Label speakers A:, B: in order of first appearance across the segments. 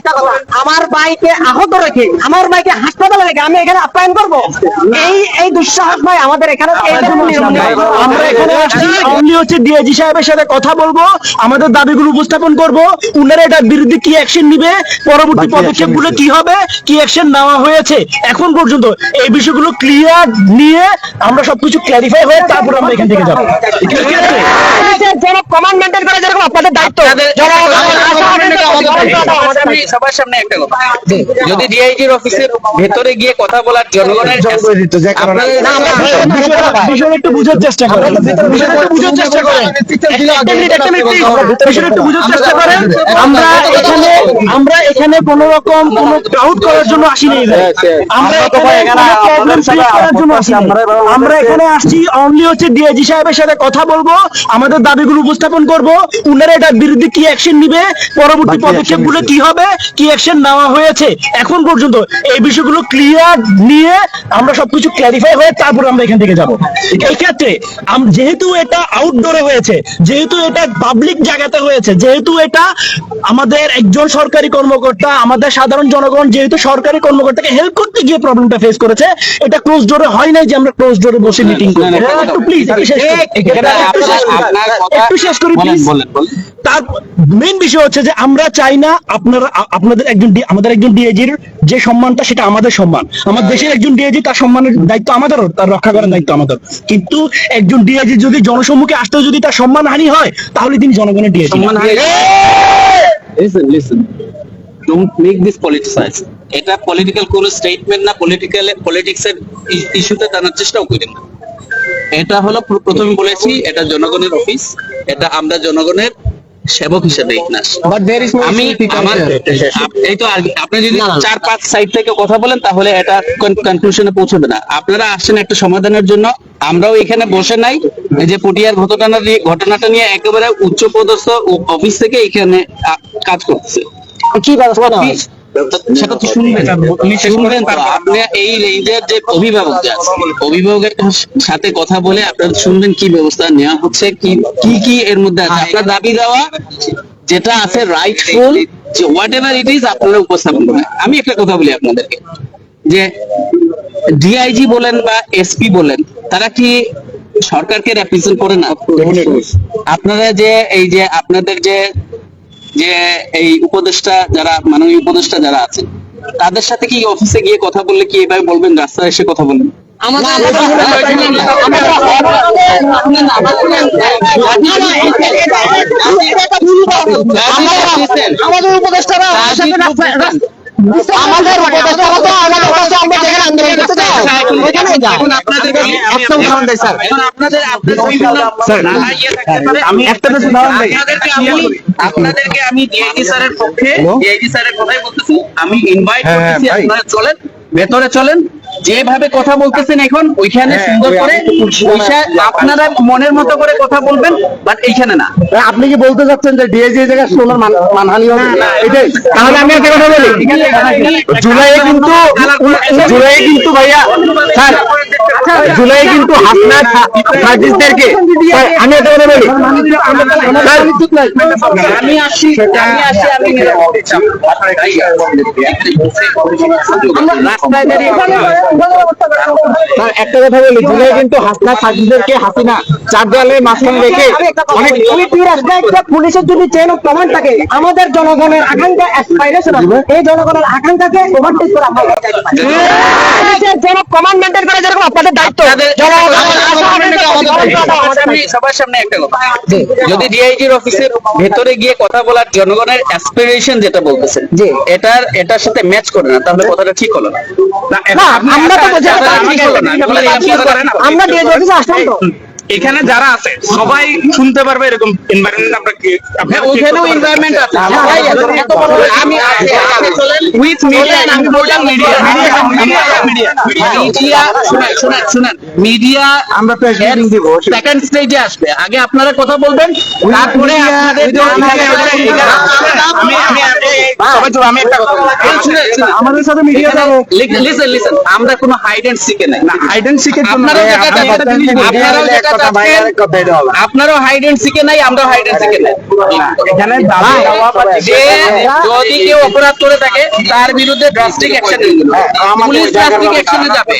A: একটা কথা আমার বাইকে আহত রেখে আমার বাইকে হাসপাতালে রেখে আমি এখানে আপ্যায়ন করব? এই এই দুঃসাহস ভাই আমাদের এখানে।
B: আমরা এখানে আসছি অনলি হচ্ছে ডিআইজি সাহেবের সাথে কথা বলব আমাদের দাবিগুলো উপস্থাপন করব উনারা এটার বিরুদ্ধে কি অ্যাকশন নিবে পরবর্তী পদক্ষেপগুলো কি হবে। কি অ্যাকশন নেওয়া হয়েছে এখন পর্যন্ত এই বিষয়গুলো ক্লিয়ার নিয়ে আমরা সবকিছু ক্ল্যারিফাই হয়ে তারপর আমরা এখান থেকে যাব। ঠিক আছে।
A: পুলিশের কমান্ড মেনটেন করা যেরকম আপনাদের দায়িত্ব
C: আমি সবার সামনে একটা কথা যদি ডিআইজির অফিসের ভেতরে গিয়ে কথা বলার জনগণের
B: বিষয়টা- একটু বুঝার চেষ্টা করেন বিষয়টা বুঝার চেষ্টা করেন একটা। বিষয়টা বুঝার চেষ্টা করেন আমরা এখানে আমরা এখানে কোন রকম কোন ক্রাউড করার জন্য আসিনি আমরা এখানে কোনো প্রবলেম ক্রিয়েট করার জন্য আসিনি আমরা এখানে আসছি অনলি হচ্ছে ডিআইজি সাহেবের সাথে কথা বলব আমাদের দাবিগুলো উপস্থাপন করব উনারা এটার বিরুদ্ধে কি অ্যাকশন নিবে পরবর্তী পদক্ষেপগুলো কি হবে কি অ্যাকশন নেওয়া হয়েছে এখন পর্যন্ত এই বিষয়গুলো ক্লিয়ার নিয়ে আমরা সবকিছু ক্ল্যারিফাই হয়ে তারপর আমরা এখান থেকে যাব এই ক্ষেত্রে যেহেতু এটা আউটডোরে হয়েছে যেহেতু এটা পাবলিক জায়গাতে হয়েছে যেহেতু এটা আমাদের একজন সরকারি কর্মকর্তা আমাদের সাধারণ জনগণ যেহেতু সরকারি কর্মকর্তাকে হেল্প করতে গিয়ে প্রবলেমটা ফেস করেছে এটা ক্লোজ ডোরে হয় নাই যে আমরা ক্লোজ ডোরে বসে মিটিং করি একটু প্লিজ একটু শেষ করি। প্লিজ। তার মেইন বিষয় হচ্ছে যে আমরা চাই না আপনারা আপনাদের একজন আমাদের একজন ডিএজির যে সম্মানটা সেটা আমাদের সম্মান। আমার দেশের একজন ডিএজি তার সম্মানের দায়িত্ব আমাদেরও তার রক্ষা করার দায়িত্ব আমাদের। কিন্তু একজন ডিএজি যদি জনসম্মুখে আসতে যদি তার সম্মান হানি হয় তাহলে তিনি জনগণের DAG
C: listen listen don't make this politicise এটা পলিটিক্যাল কোন স্টেটমেন্ট না পলিটিক্যাল পলিটিক্স এর ইস্যুতে টানার চেষ্টাও করেন না। এটা হলো প্রথমে বলেছি এটা জনগণের অফিস এটা আমরা জনগণের সেবক হিসেবে আমি আমার এই তো আপনি যদি চার পাঁচ সাইড থেকে কথা বলেন তাহলে এটা কনক্লুশনে পৌঁছবে না। আপনারা আসছেন একটা সমাধানের জন্য। আমরাও এখানে বসে নাই। যে পটিয়ার ঘটনা নিয়ে ঘটনাটা নিয়ে একেবারে উচ্চ পদস্থ ও- অফিস থেকে এখানে কাজ করতেছে।
A: কি হয়?
C: সেটা তো শুনবেন। শুনবেন আপনি এই রেঞ্জের যে অভিভাবক অভিভাবকের সাথে কথা বলে আপনারা শুনবেন কি ব্যবস্থা নেওয়া হচ্ছে কি কি কি এর মধ্যে আছে। আপনার দাবি দেওয়া যেটা আছে রাইটফুল যে হোয়াট এভার ইট ইজ আপনারা উপস্থাপন করেন আমি একটা কথা বলি আপনাদেরকে যে ডিআইজি বলেন বা এসপি বলেন তারা কি সরকারকে রেপ্রেজেন্ট করে না? আপনারা যে এই যে আপনাদের যে যে এই উপদেষ্টা যারা মাননীয় উপদেষ্টা যারা আছেন তাদের সাথে কি অফিসে গিয়ে কথা বললে কি এভাবে বলবেন রাস্তায় এসে কথা বলবেন
A: আমাদের উপদেষ্টারা আমাদের উপদেষ্টারা তো আমাদের কাছে আমরা যেখানে আন্দোলন করতে ওইখানে যাই
C: এখন আপনাদেরকে আমি একদম উদাহরণ দেই স্যার। এখন আপনাদের আপনাদের নানা ইয়ে। আমি একটা উদাহরণ দেই। আপনাদেরকে আমি ডিআইজি স্যারের পক্ষে ডিআইজি স্যারের কথাই বলতেছি। আমি ইনভাইট করতেছি আপনারা চলেন ভেতরে চলেন যেভাবে কথা বলতেছেন এখন ওইখানে সুন্দর করে আপনারা মনের মতো করে কথা বলবেন বাট এইখানে না।
D: আপনি কি বলতে চাচ্ছেন যে ডিএজি জায়গায় সোনার মান- মানহানি হবে? এটাই। তাহলে আমি একটা কথা বলি। জুলাই কিন্তু জুলাই কিন্তু ভাইয়া স্যার জুলাই কিন্তু হাসনাত আমি একটা কথা বলি।
C: আমি
D: একটা কথা বলি জুলাই কিন্তু হাসনাত সার্ভিসদেরকে হাসিনা চার দেওয়ালের মাঝখানে রেখে অনেক
A: পুলিশের যদি চেন অফ থাকে আমাদের জনগণের আকাঙ্ক্ষা এই জনগণের আকাঙ্ক্ষাকে ওভারটেক করে আমরা এগিয়ে যেতে পারি। পুলিশের চেন অফ কমান্ড মেনটেন করা যেরকম আপনাদের দায়িত্ব। জনগণ
C: সবার সামনে একটা কথা। যদি ডিআইজির অফিসের ভেতরে গিয়ে কথা বলার জনগণের অ্যাসপিরেশন যেটা বলতেছেন
A: জি।
C: এটার এটার সাথে ম্যাচ করে না তাহলে কথাটা ঠিক হলো না।
A: না আমরা তো
E: আপনারা?
A: আমরা ডিএজ অফিসে আসলাম তো।
E: এখানে যারা আছে সবাই শুনতে পারবে এরকম এনভায়রনমেন্ট আপনারা কি
C: হ্যাঁ, ওখানেও এনভায়রনমেন্ট আছে আমি উইথ মিডিয়া আমি বললাম মিডিয়া মিডিয়া মিডিয়া শুনেন শুনেন শুনেন মিডিয়া
D: আমরা প্রেস মিটিং দিব
C: সেকেন্ড স্টেজে আসবে আগে আপনারা কথা বলবেন তারপরে।
D: আমাদের সাথে মিডিয়া যাব
C: লিসেন লিসেন আমরা কোনো হাইড এন্ড সিকে নাই
E: না হাইড এন্ড সিকের জন্য
C: আপনারা যেটা চাচ্ছেন আপনারও হাইড এন্ড সিকে নাই আমরাও হাইড এন্ড সিকে নাই
E: এখানে
C: যে যদি কেউ অপরাধ করে থাকে তার বিরুদ্ধে ড্রাস্টিক অ্যাকশন পুলিশ ড্রাস্টিক অ্যাকশনে যাবে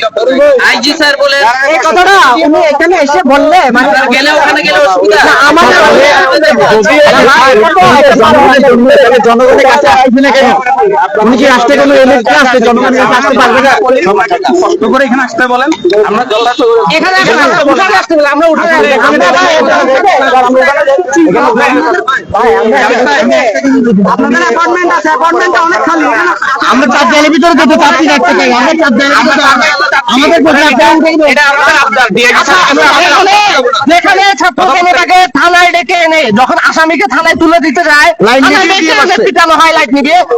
C: আইজি স্যার বলে
A: এই কথাটা উনি এখানে এসে বললে মানে
C: গেলে ওখানে গেলে অসুবিধা
A: আমাদের
D: জনগণের কাছে আসবে না কেন উনি কি আসতে কোনো এমএলএ আসতে জনগণের কাছে আসতে পারবে না
E: কষ্ট করে এখানে আসতে বলেন আমরা যথাযথ
A: এখানে এখানে আসতে বলে, আমরা
D: আমরা চার দেওয়ালের ভিতরে যেতে চাচ্ছি। আমরা চার দেওয়ালের ভিতরে আমাদের
A: আচ্ছা, যেখানে যেখানে ছাত্র জনতাকে থানায় ডেকে এনে যখন আসামিকে থানায় তুলে দিতে যায়। পিটানো হয় লাইট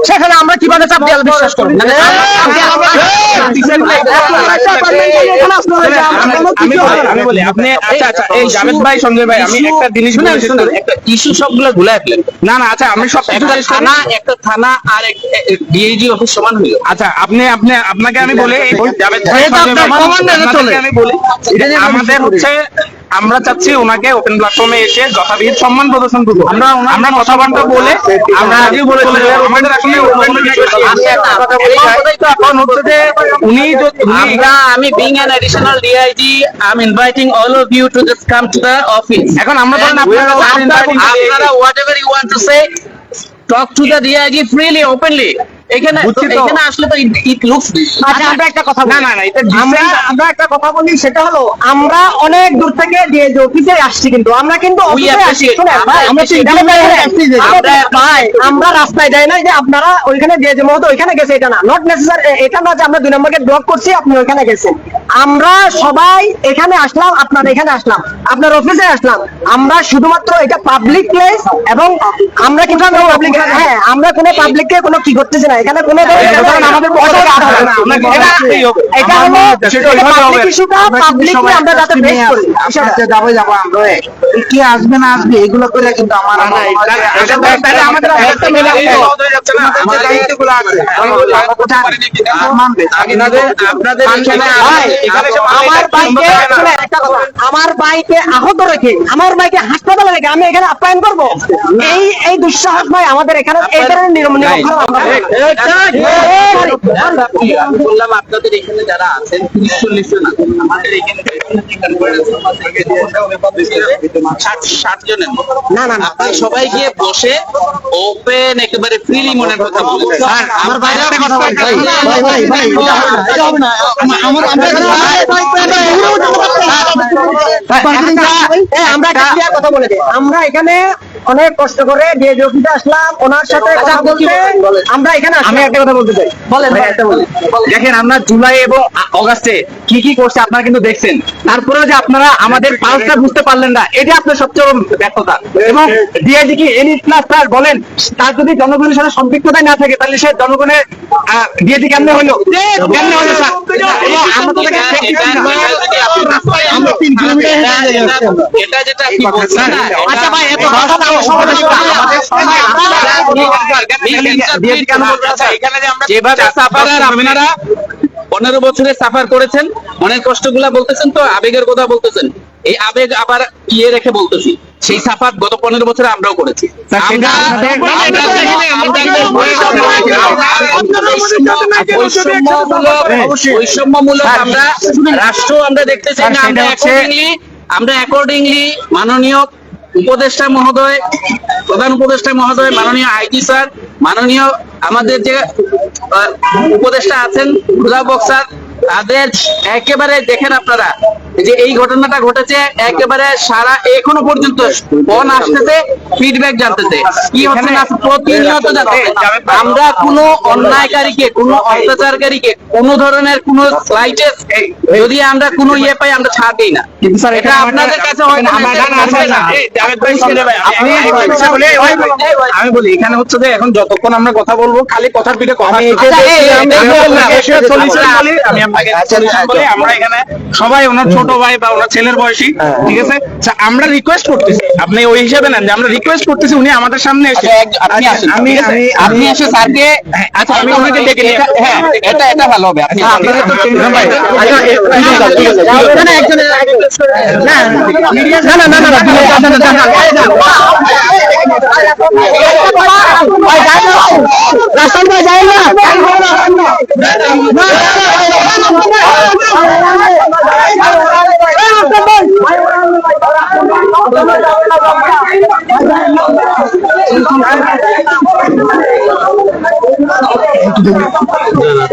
A: সেখানে আমরা কীভাবে চাপ দেওয়াল বিশ্বাস করি মানে
E: আপনি আচ্ছা আচ্ছা এই জাভেদ ভাই সঞ্জয় ভাই আমি একটা জিনিস বলে শেষ করি।
C: একটা ইস্যু সবগুলো ভুলে ফেলেন
E: না না আচ্ছা আমি সব
C: একটা। থানা একটা থানা আর ডিআইজি অফিস সমান হইল
E: আচ্ছা আপনি আপনি আপনাকে আমি বলি জাভেদ ভাই। আমি বলি আমাদের হচ্ছে আমরা চাচ্ছি ওনাকে ওপেন প্ল্যাটফর্মে এসে যথাবিহিত সম্মান প্রদর্শন করব আমরা আমরা কথাবার্তা বলে আমরা আগে
C: বলে আমি being an additional DIG I am inviting all of to just come to the office
E: এখন আমরা আপনারা
C: আপনারা whatever say talk to the DIG freely openly এখানে এখানে আসলে তো it looks
A: আচ্ছা আমরা একটা কথা
E: না না না এটা
A: আমরা আমরা একটা কথা বলি সেটা হলো আমরা অনেক দূর থেকে ডিএজি অফিসে আসছি কিন্তু আমরা কিন্তু অফিসে আসছি
C: appreciate- আমরা
A: যে রাস্তায় যাই না যে আপনারা ওইখানে ডিএজি মহোদয় ওইখানে গেছে এটা না। নট নেসেসারি এটা না যে আমরা দুই নম্বরকে ব্লক করছি আপনি ওইখানে গেছেন। আমরা সবাই এখানে আসলাম আপনার এখানে আসলাম আপনার অফিসে আসলাম। আমরা শুধুমাত্র এটা পাবলিক প্লেস এবং আমরা কিন্তু পাবলিক হ্যাঁ আমরা কোনো পাবলিককে কোনো কি করতেছি না। এখানে কোনো এটা- হলো ইস্যুটা পাবলিকলি আমরা যাতে করি।
D: যাব যাব আমরা। কি আসবে না আসবে এগুলো করে কিন্তু আমার
E: আমাদের হয়ে
A: আমার বাইকে আহত রেখে আমার বাইকে হাসপাতালে রেখে আমি এখানে আপ্যায়ন করব? এই এই দুঃসাহস ভাই আমাদের এখানে এই ধরনের নিয়ম নিয়ম
C: বললাম আপনাদের এখানে যারা আছেন তিরিশ চল্লিশ জন আমাদের এখানে ষাট ষাট জনের মতো।
A: না, না, না।
C: আপনারা সবাই গিয়ে বসে ওপেন একেবারে ফ্রিলি মনের কথা বলুন
D: আমার বাইরে কথা ভাই, ভাই, ভাই, ভাই, এটা হবে না, এটা হবে না। আমার- আমার- আমরা এখানে-
A: হ্যাঁ, আমরা একটা clear কথা বলে আমরা এখানে অনেক কষ্ট করে ডিএজি অফিসে আসলাম। ওনার সাথে কথা বলতে আমরা এখানে আমি একটা কথা বলতে চাই। বলেন ভাই একটা বলেন
D: দেখেন আমরা জুলাই এবং অগাস্টে কি কি করছে আপনারা কিন্তু দেখছেন। তারপরে যে আপনারা আমাদের পালসটা বুঝতে পারলেন না এটা আপনার সবচেয়ে বড় ব্যর্থতা। এবং ডিআইজি কি এনি প্লাস স্যার বলেন তার যদি জনগণের সাথে সম্পৃক্ততাই না থাকে তাহলে সে জনগণের ডিআইজি কেমনে হলো? কেমনে হলো স্যার? আমরা তিন কিলোমিটার।
C: এটা যেটা আপনি বলছেন
D: আচ্ছা ভাই এত কথা
C: যেভাবে আপনারা পনেরো বছরে সাফার করেছেন মনের কষ্টগুলা বলতেছেন তো আবেগের কথা বলতেছেন। এই আবেগ আবার ইয়ে রেখে বলতেছি সেই সাফার গত পনেরো বছরে আমরাও করেছি। আমরা- বৈষম্যমূলক রাষ্ট্র আমরা দেখতে চাই না আমরা
D: সেটা
C: অ্যাকর্ডিংলি আমরা অ্যাকর্ডিংলি মাননীয় উপদেষ্টা মহোদয়, প্রধান উপদেষ্টা মহোদয়, মাননীয় আইজি স্যার, মাননীয় আমাদের যে উপদেষ্টা আছেন বক্সার তাদের একেবারে দেখেন আপনারা। যে এই ঘটনাটা ঘটেছে একেবারে সারা এখনও পর্যন্ত ফোন আসতেছে ফিডব্যাক জানতেছে। কি হচ্ছে না প্রতিনিয়ত জানতেছে আমরা কোনো অন্যায়কারীকে কোনো অত্যাচারকারীকে কোনো ধরনের কোনো স্লাইটেস যদি আমরা কোনো ইয়ে পাই আমরা ছাড় দিই না।
D: কিন্তু স্যার
C: এটা আপনাদের কাছে
D: আমরা- না,
E: আমি-
D: বলে-
E: আমি বলি- এখানে হচ্ছে যে এখন যতক্ষণ আমরা কথা বলব খালি কথার পিঠে কথা আচ্ছা,
D: আচ্ছা,
E: আমরা এখানে সবাই ওনার ছোট ভাই বা ওনার ছেলের বয়সী ঠিক আছে আমরা রিকোয়েস্ট করতেছি আপনি ওই হিসাবে নেন যে আমরা রিকোয়েস্ট করতেছি উনি আমাদের সামনে এসে
C: আপনি
E: আমি
C: আপনি এসে স্যারকে
E: আচ্ছা আমি ওনাকে ডেকে নিই
C: হ্যাঁ এটা এটা ভালো হবে আপনি
E: আপনাদের তো
A: চিন্তা ভাই না
D: একজন না না না না না
A: রাস্তায় যায় না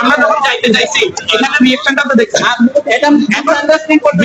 E: আমরা যখন যাইতে চাইছি এখানে রিয়েকশনটা তো দেখছি এটা এখন আন্ডারস্ট্যান্ড করতে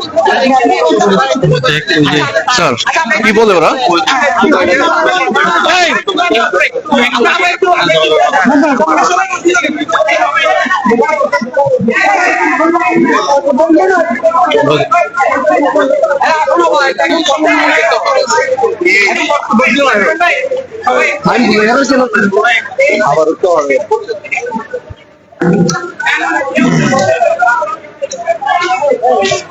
D: স্যার কি বলে ওরা
E: আবার Thank you.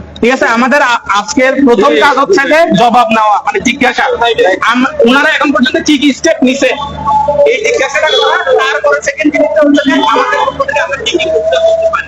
E: ঠিক আছে? আমাদের আজকের প্রথম কাজ হচ্ছে যে জবাব নেওয়া মানে জিজ্ঞাসা। ওনারা এখন পর্যন্ত কি কি স্টেপ নিছে? এই জিজ্ঞাসাটা তারপরে সেকেন্ড জিনিসটা হচ্ছে আমাদের আমরা কি কি করতে পারি?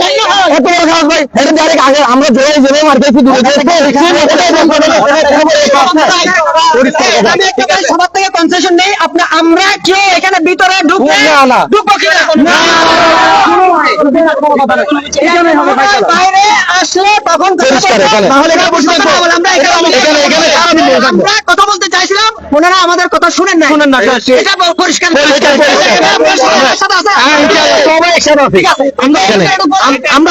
D: আমরা
A: কেউ এখানে ভিতরে বাইরে আসলে তখন কথা বলতে চাইছিলাম ওনারা আমাদের কথা শুনেন না
D: শুনেন না
A: পরিষ্কার
D: আমরা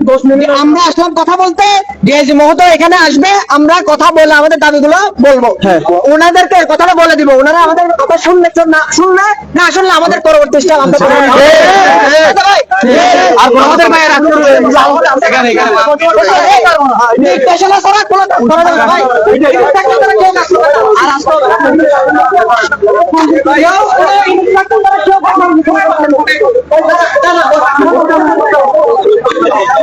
A: আমরা আসলাম কথা বলতে ডিআইজি মহোদয় এখানে আসবে আমরা কথা বলে আমাদের দাবিগুলো বলব।
B: হ্যাঁ।
A: ওনাদেরকে কথাটা বলে দিব। ওনারা আমাদের কথা শুনলে না শুনলে না শুনলে আমাদের পরবর্তী স্টেপ আমরা
B: আর আমাদের ভাইয়ের আচরণ এখানে এখানে।
A: নির্দেশনা ছাড়া কোনো কাজ করা যাবে না ভাই। আর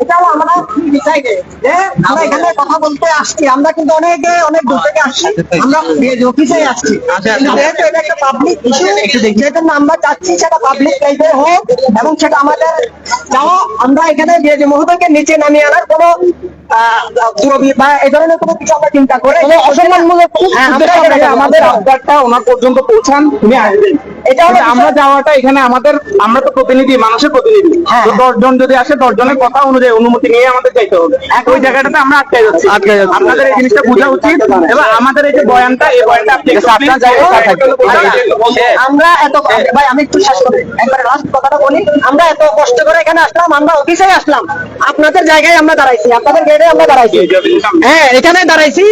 A: না। কেউ কোনো instruction দ্বারা কেউ এখন যে বিষয়টা, এটা হলো আমরা যে আমরা এখানে কথা বলতে আসছি আমরা কিন্তু অনেকে অনেক দূর থেকে আসছি আমরা অফিসে আসছি। যেহেতু এটা একটা পাবলিক ইস্যু আমরা চাচ্ছি সেটা পাবলিক প্লেসে হোক এবং সেটা আমাদের যাওয়া আমরা এখানে যে যে মহোদয়কে নিচে নামিয়ে আনার কোনো বা এই ধরনের কোনো কিছু আমরা চিন্তা করে অসম্মানমূলক হ্যাঁ
B: আমাদের আবদারটা ওনার পর্যন্ত পৌঁছান উনি আসবেন।
A: এটা
B: আমরা যাওয়াটা এখানে আমাদের আমরা তো প্রতিনিধি মানুষের প্রতিনিধি।
A: হ্যাঁ,
B: তো
A: হ্যাঁ।
B: দশজন যদি আসে দশজনের কথা অনুযায়ী অনুমতি নিয়ে আমাদের যাইতে হবে। ওই জায়গাটাতে আমরা আটকে যাচ্ছি।
D: আটকে যাচ্ছি।
B: আপনাদের এই জিনিসটা বোঝা উচিত। এবং আমাদের এই যে বয়ানটা এই বয়ানটা আপনি
D: আপনার জায়গায়।
B: বলতে-
A: আমরা এত ভাই আমি একটু শেষ করি একবার লাস্ট কথাটা বলি। আমরা এত কষ্ট করে এখানে আসলাম আমরা অফিসে আসলাম। আপনাদের জায়গায় আমরা দাঁড়াইছি আপনাদের গেটে আমরা দাঁড়াইছি। হ্যাঁ এখানে দাঁড়াইছি।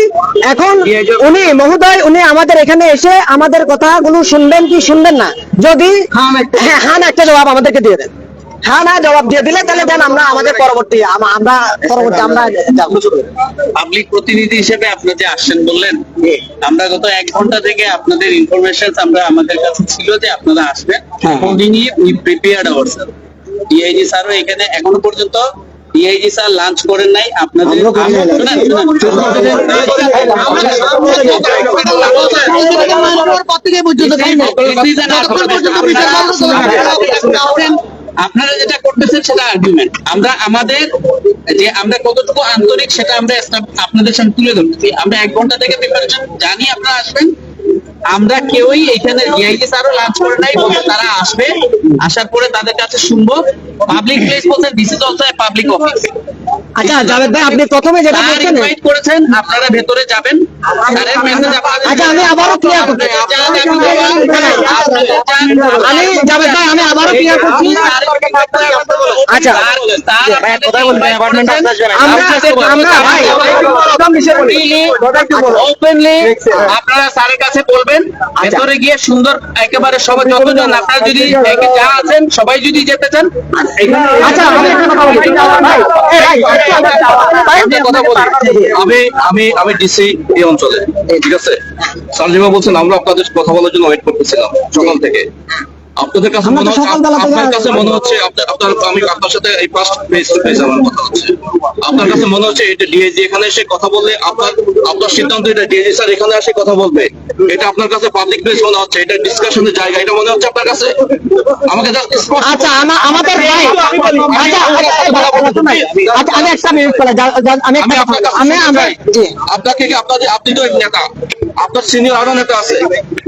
A: এখন উনি মহোদয় উনি আমাদের এখানে এসে আমাদের কথাগুলো শুনবেন কি শুনবেন না? যদি হ্যাঁ হ্যাঁ একটা জবাব আমাদেরকে দিয়ে দেন। হ্যাঁ না জবাব দিয়ে দিলে তাহলে দেন আমরা আমাদের পরবর্তী আমরা পরবর্তী আমরা
C: পাবলিক প্রতিনিধি হিসেবে আপনি যে আসছেন বললেন আমরা গত এক ঘণ্টা থেকে আপনাদের ইনফরমেশন আমরা আমাদের কাছে ছিল যে আপনারা আসবেন accordingly we prepared our sir DIG স্যারও এখানে এখনও পর্যন্ত ডিআইজি স্যার লাঞ্চ করেন নাই আপনাদের শুনেন। আপনারা যেটা করতেছেন সেটা আর্গুমেন্ট আমরা আমাদের যে আমরা কতটুকু আন্তরিক সেটা আমরা আপনাদের সামনে তুলে ধরতেছি। আমরা এক ঘণ্টা থেকে প্রিপারেশন জানি আপনারা আসবেন। আমরা কেউই এখানে ডিআইজি স্যারও লাঞ্চ করে নাই বলতে তারা আসবে। আসার পরে তাদের কাছে শুনব। পাবলিক প্লেস বলছেন this is also public office
A: আচ্ছা জাভেদ ভাই আপনি প্রথমে যেটা বলছেন
C: ইনভাইট করেছেন আপনারা ভেতরে যাবেন।
A: আচ্ছা, আমি আবারও clear করতে চাই।
C: আপনাদের যা দাবি দেওয়া, আপনাদের যা-
A: আমি জাভেদ ভাই আমি আবারও ক্লিয়ার করছি। আচ্ছা
C: আচ্ছা। আপনারা স্যারের কাছে বলবেন। ভেতরে গিয়ে সুন্দর একেবারে সবাই যতজন আপনারা যদি যা আছেন সবাই যদি যেতে চান
A: আচ্ছা আমি একটা কথা বলি।
F: আমি আমি আমি ডিসি এই অঞ্চলে ঠিক আছে? বলছেন আমরা আপনাদের কথা বলার জন্য ওয়েট করতেছিলাম সকাল থেকে। আপনাদের কাছে মনে হচ্ছে আপনার কাছে মনে হচ্ছে আপনার আমি আপনার সাথে এই ফার্স্ট ফেস টু ফেস আমার কথা হচ্ছে। আপনার কাছে মনে হচ্ছে এটা ডিএজি এখানে এসে কথা বললে আপনার আপনার সিদ্ধান্ত এটা ডিএজি স্যার এখানে এসে কথা বলবে। এটা আপনার কাছে পাবলিক প্লেস মনে হচ্ছে এটা ডিসকাশনের জায়গা এটা মনে হচ্ছে আপনার কাছে? আমাকে
A: আচ্ছা আমা- আমাদের ভাই আচ্ছা আচ্ছা, আচ্ছা আমি একটা মিনিট বলে আমি
F: আমি
A: আমি আমরা। জি।
F: আপনাকে কি আপনাদের আপনি তো নেতা। আপনার সিনিয়র আরও নেতা আছে।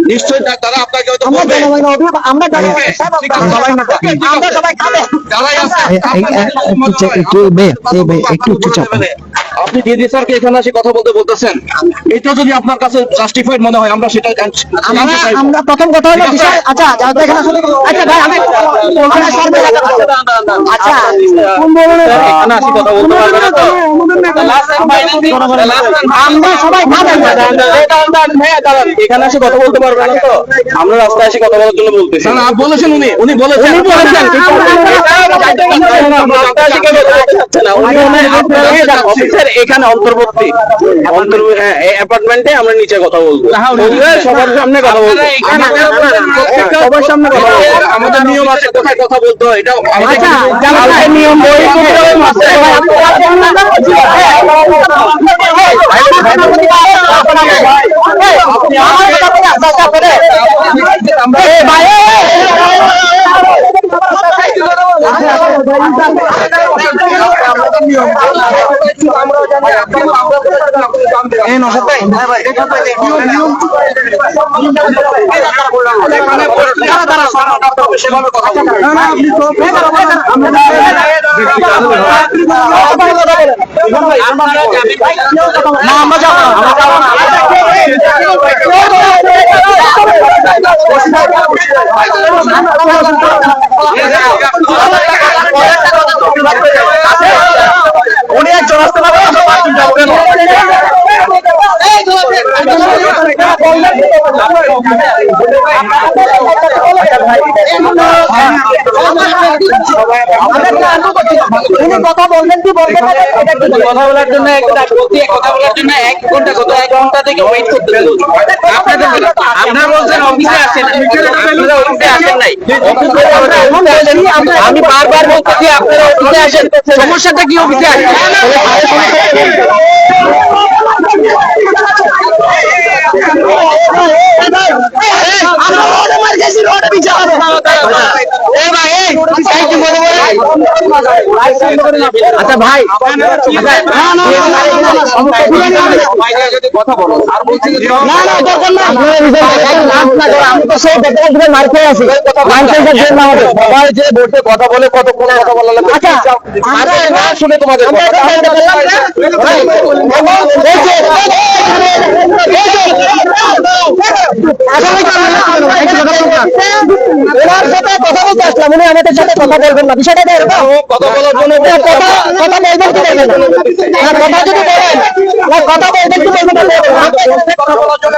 F: নিশ্চয়ই তারা আপনাকে হয়তো
A: আমরা
F: বলবে।
A: অভিভাবক আমরা
F: সবাই না।
A: আমরা সবাই খাবে।
F: যারাই আছে। আপনি ডিডি স্যারকে এখানে এসে কথা বলতে বলতেছেন এটা যদি আপনার কাছে জাস্টিফাইড মনে হয় আমরা সেটা
A: আমরা আমরা প্রথম কথা হলো বিষয় আচ্ছা এখানে আসলে আচ্ছা ভাই আমি আচ্ছা
F: এখানে আসি কথা বলতে না তো?
A: আমরা সবাই
F: এখানে এসে কথা বলতে পারবে না তো আমরা রাস্তায় এসে কথা বলার জন্য বলতেছি না বলেছেন উনি উনি বলেছেন
A: উনি বলেছেন,
F: অফিসের এখানে অন্তর্বর্তী হ্যাঁ অ্যাপার্টমেন্টে আমরা নিচে কথা বলব সবার সামনে কথা বলব সবার সামনে কথা বলব আমাদের নিয়ম আছে কোথায় কথা বলতে হয় এটা আমাদের
A: আচ্ছা নিয়ম বই
E: নশো ভাই হ্যাঁ ভাই
F: সেভাবে কথা বলবেন
E: না আমরা যাব আমরা যাব না। উনি একজন আসতে পারবে
A: কথা বলবেন কি বলবেন?
C: কথা বলার জন্য কথা বলার জন্য এক ঘণ্টা কত এক ঘণ্টা থেকে ওয়েট করতে বলছেন অফিসে আসেন আপনারা অফিসে আসেন নাই আমি বারবার বলতেছি, আপনারা অফিসে আসেন সমস্যাটা কি অফিসে আসেন আমার
D: আচ্ছা ভাই
F: কথা বলো আর বলছি যে
D: আমি তো সেই দেখতে দেখতে মার আছি মানুষের কাছে না হবে সবাই যে বসে কথা বলে কতক্ষণ কথা বলা লাগবে
A: আচ্ছা,
D: আমরা না শুনে তোমাদের কথা।
A: ওনার সাথে কথা বলতে আসলাম উনি আমাদের সাথে কথা বলবেন না বিষয়টা এরকম।
D: কথা বলার জন্য
A: কথা কথা বলবেন কি বলবেন না? না, কথা যদি বলেন না, কথা বলবেন কি বলবেন
D: কথা বলার জন্য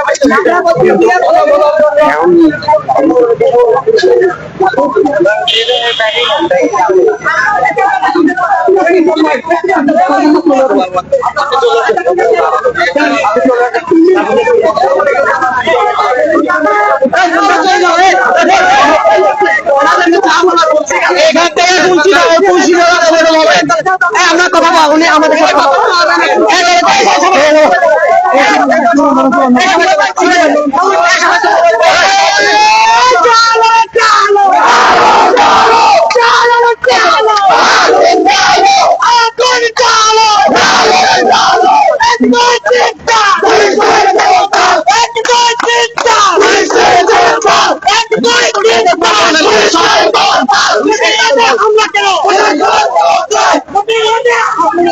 A: এখান থেকে বলবেন হবে। এই, আমরা কথা বল, আমাদের সাথে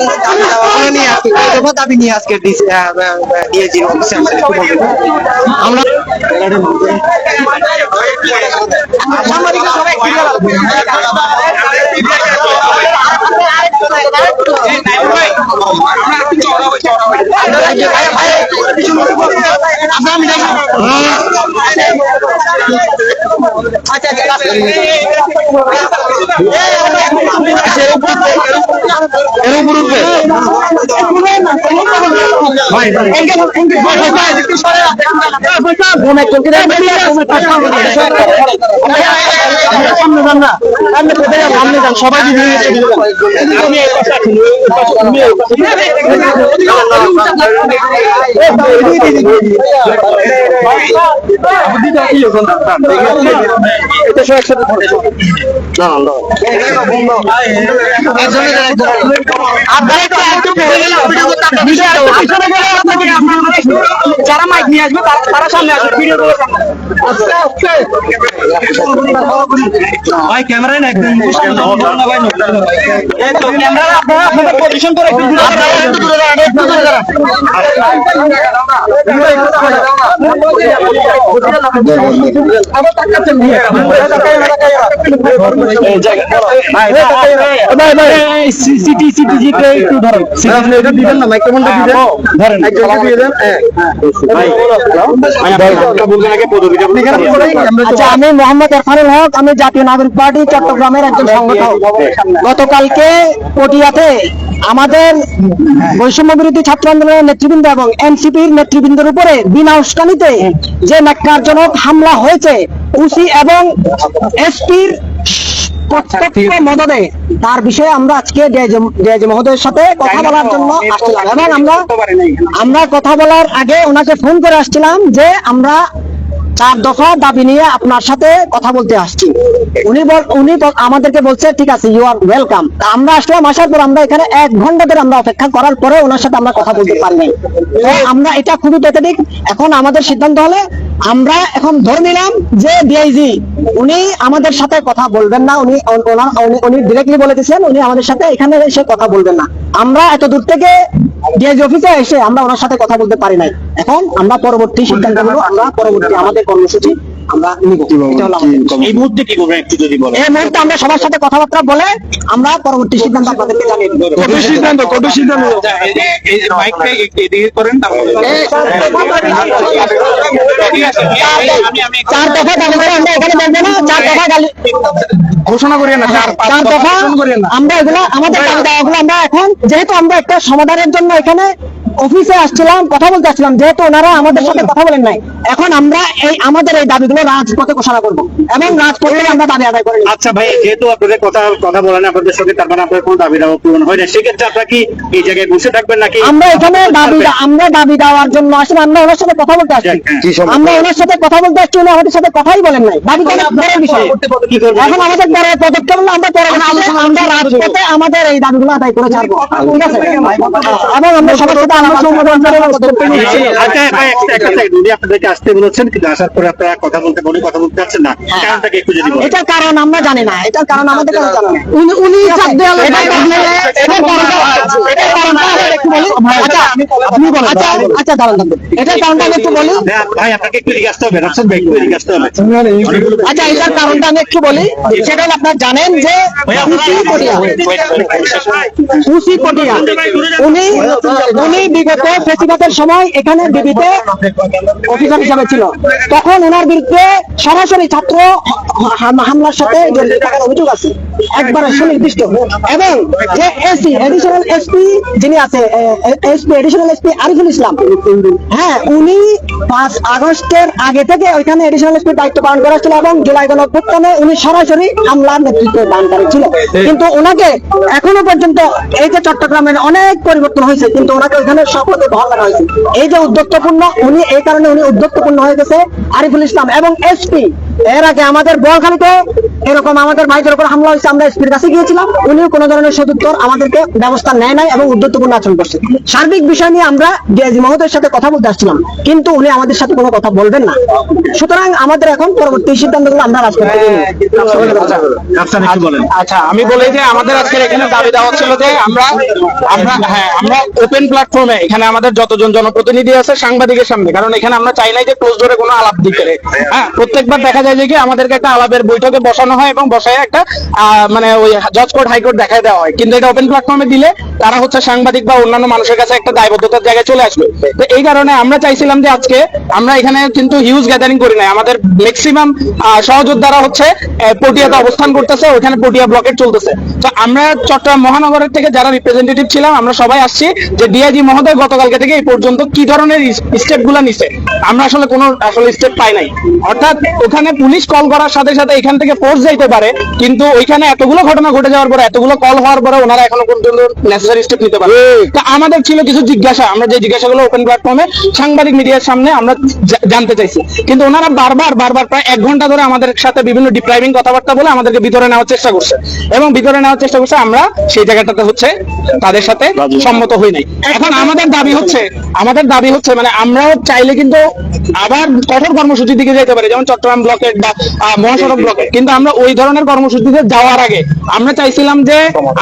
A: এই,
E: দাবি নিয়ে আজকে ডিএজি অফিসে আমরা একটু বলবেন আমরা সাংবাদিকরা সবাই
D: একসাথে না
A: যারা মাইক নিয়ে আসবে তারা- সামনে আসবে ভিডিও
E: ভাই ক্যামেরায় না একদম
A: ক্যামেরা আপনারা আপনাদের পজিশন করে দূরে
D: আপনারা
A: দাঁড়ান।
D: একটু দূরে দাঁড়ান, একটু দূরে দাঁড়ান। ভাই, ভাই, আপনি এটা দিবেন না, মাইক্রোফোনটা দিবেন। ধরেন, একজনকে দিয়ে দেন। হ্যাঁ।
A: আচ্ছা আমি মোহাম্মদ এরফানুল হক আমি জাতীয় নাগরিক পার্টি চট্টগ্রামের একজন সংগঠক গতকালকে পটিয়াতে আমাদের বৈষম্য বিরোধী ছাত্র আন্দোলনের নেতৃবৃন্দ এবং এনসিপির নেতৃবৃন্দের উপরে বিনা উস্কানিতে যে ন্যাক্কারজনক হামলা হয়েছে উসি এবং এসপির প্রত্যেককে মদদে তার বিষয়ে আমরা আজকে ডিআইজি মহোদয়ের সাথে কথা বলার জন্য আসছিলাম। এবং আমরা আমরা কথা বলার আগে ওনাকে ফোন করে আসছিলাম যে আমরা চার দফা দাবি নিয়ে আপনার সাথে কথা বলতে আসছি। উনি বল, উনি আমাদেরকে বলছে, ঠিক আছে ইউ আর ওয়েলকাম আমরা আসলাম, আসার পর আমরা এখানে এক ঘণ্টা ধরে আমরা অপেক্ষা করার পরে ওনার সাথে আমরা কথা বলতে পারি নাই তো আমরা এটা খুবই পেতেটিক এখন আমাদের সিদ্ধান্ত হলে, আমরা এখন ধরে নিলাম যে ডিআইজি উনি আমাদের সাথে কথা বলবেন না, উনি ওনার, উনি- ডিরেক্টলি বলে দিয়েছেন, উনি আমাদের সাথে এখানে এসে কথা বলবেন না। আমরা এত দূর থেকে ডিআইজি অফিসে এসে আমরা ওনার সাথে কথা বলতে পারি নাই। এখন আমরা পরবর্তী সিদ্ধান্ত আমরা পরবর্তী আমাদের কর্মসূচি আমরা নিব এটা হলো
B: এই মুহূর্তে কি করবেন একটু যদি বলেন?
A: এই মুহূর্তে আমরা সবার সাথে কথাবার্তা বলে আমরা পরবর্তী সিদ্ধান্ত আপনাদেরকে জানিয়ে দেব।
B: কঠোর সিদ্ধান্ত কঠোর সিদ্ধান্ত।
E: এই যে- মাইকটা এদিকে করেন তারপরে ঠিক আছে আমি আমি
A: চার দফা দাবি করে আমরা এখানে বলব না। চার দফা গালি-
E: ঘোষণা করি না চার
A: চার দফা আমরা এগুলো আমাদের দাবি দাওয়াগুলো আমরা এখন যেহেতু আমরা একটা সমাধানের জন্য এখানে অফিসে আসছিলাম কথা বলতে আসছিলাম যেহেতু ওনারা আমাদের সাথে কথা বলেন নাই। এখন আমরা এই আমাদের এই দাবিগুলো রাজপথে ঘোষণা করব। এবং রাজপথে আমরা দাবি আদায় করে
B: আচ্ছা ভাই যেহেতু আপনাদের কথা কথা বলেন আপনাদের সঙ্গে তার মানে আপনার কোনো দাবি দাওয়া পূরণ হয় না। সেক্ষেত্রে আপনারা কি এই জায়গায় বসে থাকবেন নাকি
A: আমরা এখানে দাবি আমরা দাবি দেওয়ার জন্য আসলে আমরা ওনার সাথে কথা বলতে আসছি। আমরা ওনার সাথে কথা বলতে আসছি উনি আমাদের সাথে কথাই বলেন নাই। দাবি তো অনেক বিষয়। এখন আমাদের বড় পদক্ষেপ হলো আমরা পরে আমরা রাজপথে আমাদের এই দাবিগুলো আদায় করে ছাড়বো। ঠিক আছে? এবং আমরা সবার সাথে আমরা করে
B: আচ্ছা ভাই একটা একটা সেকেন্ড। উনি আপনাদেরকে আসতে বলেছেন কিন্তু আসার পরে আপনারা কথা বলতে উনি কথা বলতে না কারণটাকে একটু যদি বলেন
A: এটার কারণ আমরা জানি না এটার কারণ আমাদের কাছে জানা নেই উনি উনি চাপ দেওয়ালে এটার কারণে এটার কারণটা একটু বলি আচ্ছা আপনি বলেন আচ্ছা আচ্ছা দাঁড়ান দাঁড়ান এটার কারণটা আমি একটু বলি
B: হ্যাঁ, ভাই আপনাকে একটু আসতে হবে ভাই একটু আসতে হবে
A: আচ্ছা এটার কারণটা আমি একটু বলি সেটা হলো আপনারা জানেন যে উনি উনি বিগত ফেসিবাদের সময় এখানে বিবিতে অফিসার হিসাবে ছিল তখন ওনার বিরুদ্ধে সরাসরি ছাত্র হামলার সাথে থাকার অভিযোগ আছে। একবারে সুনির্দিষ্ট। এবং যে এসি এডিশনাল এসপি যিনি আছে SP additional SP Ariful Islam হ্যাঁ উনি পাঁচ আগস্টের আগে থেকে ওইখানে এডিশনাল এসপি দায়িত্ব পালন করা ছিল এবং জুলাই উনি সরাসরি হামলার নেতৃত্ব দানকারী ছিল কিন্তু ওনাকে এখনও পর্যন্ত এই যে চট্টগ্রামের অনেক পরিবর্তন হয়েছে, কিন্তু ওনাকে ওইখানে শপথে বহাল হয়েছে। এই যে উদ্যোক্তপূর্ণ, উনি এই কারণে উনি উদ্যোক্তপূর্ণ হয়ে গেছে আরিফুল ইসলাম। এবং এসপি এর আগে আমাদের বলখালিতে এরকম আমাদের ভাইদের উপর হামলা হয়েছে, আমরা এসপির কাছে গিয়েছিলাম, উনিও কোনো ধরনের সদুত্তর আমাদেরকে ব্যবস্থা নেয় নাই এবং উদ্যোক্তপূর্ণ আচরণ করছে। সার্বিক বিষয় নিয়ে আমরা ডিআইজি মহোদয়ের সাথে কথা বলতে আসছিলাম, কিন্তু উনি আমাদের সাথে কোনো কথা বলবেন না। সুতরাং আমাদের এখন পরবর্তী সিদ্ধান্তগুলো আমরা নেব।
B: রাফসান একটু বলেন
E: আচ্ছা আমি বলি যে আমাদের আজকের এখানে দাবি দেওয়া ছিল যে আমরা আমরা হ্যাঁ আমরা ওপেন প্ল্যাটফর্মে এখানে আমাদের যতজন জনপ্রতিনিধি আছে সাংবাদিকের সামনে, কারণ এখানে আমরা চাই নাই যে ক্লোজ ডোরে কোনো আলাপ দিতে হ্যাঁ প্রত্যেকবার দেখা যায় যে কি আমাদেরকে একটা আলাপের বৈঠকে বসানো হয় এবং বসায় একটা মানে ওই জজ কোর্ট হাইকোর্ট দেখায় দেওয়া হয়। কিন্তু এটা ওপেন প্ল্যাটফর্মে দিলে তারা হচ্ছে সাংবাদিক বা অন্যান্য মানুষের কাছে একটা দায়বদ্ধতার জায়গায় চলে আসবে। তো এই কারণে আমরা চাইছিলাম যে আজকে আমরা এখানে কিন্তু হিউজ গ্যাদারিং করি নাই। আমাদের ম্যাক্সিমাম সহযোদ্ধারা হচ্ছে পটিয়াতে অবস্থান করতেছে ওখানে পটিয়া ব্লকেট চলতেছে। তো আমরা চট্টগ্রাম মহানগরের থেকে যারা রিপ্রেজেন্টেটিভ ছিলাম, আমরা সবাই আসছি যে ডিআইজি মহোদয় গতকালকে থেকে এই পর্যন্ত কি ধরনের স্টেপগুলা নিছে। আমরা আসলে কোনো আসলে স্টেপ পাই নাই। অর্থাৎ ওখানে পুলিশ কল করার সাথে সাথে এখান থেকে ফোর্স যাইতে পারে কিন্তু ওইখানে এতগুলো ঘটনা ঘটে যাওয়ার পরে এতগুলো কল হওয়ার পরে ওনারা এখনও পর্যন্ত নেসেসারি স্টেপ নিতে পারে তা আমাদের ছিল কিছু জিজ্ঞাসা আমরা যে জিজ্ঞাসাগুলো ওপেন প্ল্যাটফর্মে সাংবাদিক মিডিয়ার সামনে আমরা জানতে চাইছি। কিন্তু ওনারা বারবার বারবার প্রায় এক ঘণ্টা ধরে আমাদের সাথে বিভিন্ন ডিপ্রাইভিং কথাবার্তা বলে আমাদেরকে ভিতরে নেওয়ার চেষ্টা করছে। এবং ভিতরে নেওয়ার চেষ্টা করছে আমরা সেই জায়গাটাতে হচ্ছে তাদের সাথে সম্মত হই নাই। এখন আমাদের দাবি হচ্ছে আমাদের দাবি হচ্ছে মানে আমরাও চাইলে কিন্তু আবার কঠোর কর্মসূচির দিকে যেতে পারি, যেমন চট্টগ্রাম ব্লকের বা মহাসড়ক ব্লকের। কিন্তু আমরা ওই ধরনের কর্মসূচিতে যাওয়ার আগে আমরা চাইছিলাম যে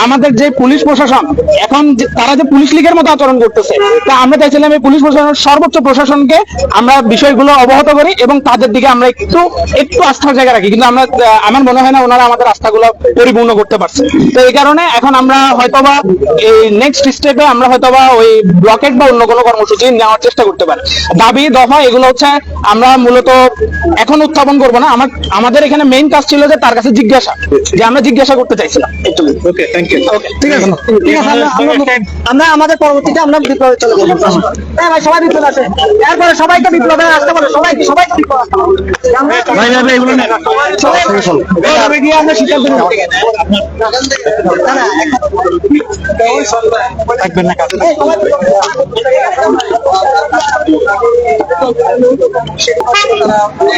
E: আমাদের যে পুলিশ প্রশাসন, এখন তারা যে পুলিশ লীগের মতো আচরণ করতেছে, তা আমরা চাইছিলাম এই পুলিশ প্রশাসনের সর্বোচ্চ প্রশাসনকে আমরা বিষয়গুলো অবগত করি এবং তাদের দিকে আমরা একটু একটু আস্থার জায়গা রাখি। কিন্তু আমরা আমার মনে হয় না ওনারা আমাদের আস্থাগুলো পরিপূর্ণ করতে পারছে। তো এই কারণে এখন আমরা হয়তোবা এই নেক্সট স্টেপে আমরা হয়তোবা ওই ব্লকেট বা অন্য কোনো কর্মসূচি নেওয়ার চেষ্টা করতে পারি। দাবি, দফা, এগুলো হচ্ছে আমরা মূলত এখন উত্থাপন করব না। আমার আমাদের এখানে মেইন কাজ ছিল যে তার কাছে জিজ্ঞাসা যে আমরা জিজ্ঞাসা করতে চাইছিলাম।
F: ওকে থ্যাংক ইউ
E: ঠিক আছে।
A: ঠিক আছে আমরা- আমাদের পরবর্তীতে আমরা বিপ্লবে চলে যাব। হ্যাঁ ভাই সবাই বিপ্লব আছে। এরপরে সবাই তো বিপ্লবে আসতে বলে। সবাই সবাই তো বিপ্লব আসতে
B: গিয়ে আমরা থাকবেন না
A: সবাই।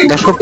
B: দর্শক